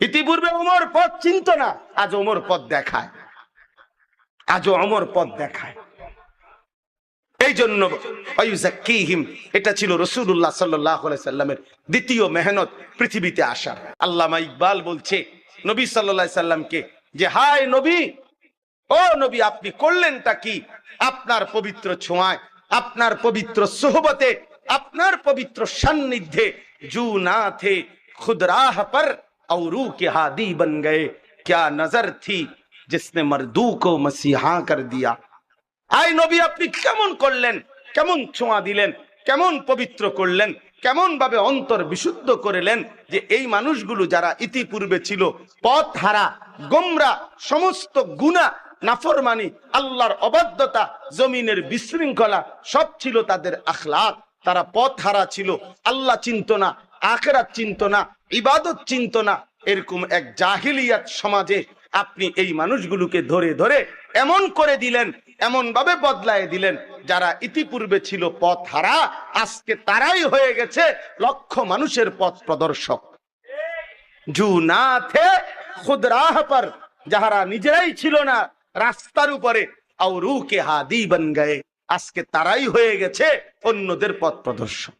ইতিপূর্বে ওমর পথ চিনত না, আজ ওমর পথ দেখায়। আজও অমর পথ দেখায়। এই জন্য এটা ছিল রসুল্লাহ সাল্লামের দ্বিতীয় মেহনত পৃথিবীতে আসার। আল্লামা ইকবাল বলছে, নবী সাল্লাহ সাল্লামকে যে, হায় নবী, ও নবী, আপনি করলেনটা কি? আপনার পবিত্র ছোঁয়ায়, আপনার পবিত্র সোহবতে, আপনার পবিত্র সান্নিধ্যে জু না থে खुद राह पर औरू के हादी बन गए क्या नजर थी जिसने मर्दू को मसीहा कर दिया আই নবী আপনি কেমন করলেন কেমন ছোঁয়া দিলেন কেমন পবিত্র করলেন কেমন ভাবে অন্তর বিশুদ্ধ করলেন যে এই মানুষগুলো যারা ইতিপূর্বে ছিল পথ হারা গোমরা সমস্ত গুণা নাফরমানি আল্লাহর অবাধ্যতা জমিনের বিশৃঙ্খলা সব ছিল তাদের আখলাক তারা পথ হারা ছিল আল্লাহ চিন্ত না আখেরাত চিন্ত না, ইবাদত চিন্ত না। এরকম এক জাহিলিয়াত সমাজে আপনি এই মানুষগুলোকে ধরে ধরে এমন করে দিলেন এমন ভাবে বদলায় দিলেন, যারা ইতিপূর্বে ছিল পথ হারা আজকে তারাই হয়ে গেছে লক্ষ মানুষের পথ প্রদর্শক। জু না থে খুদ পর, যাহারা নিজেরাই ছিল না, রাস্তার উপরে আউরু কে হাদি বন গয়ে। আজকে তারাই হয়ে গেছে অন্যদের পথ প্রদর্শক।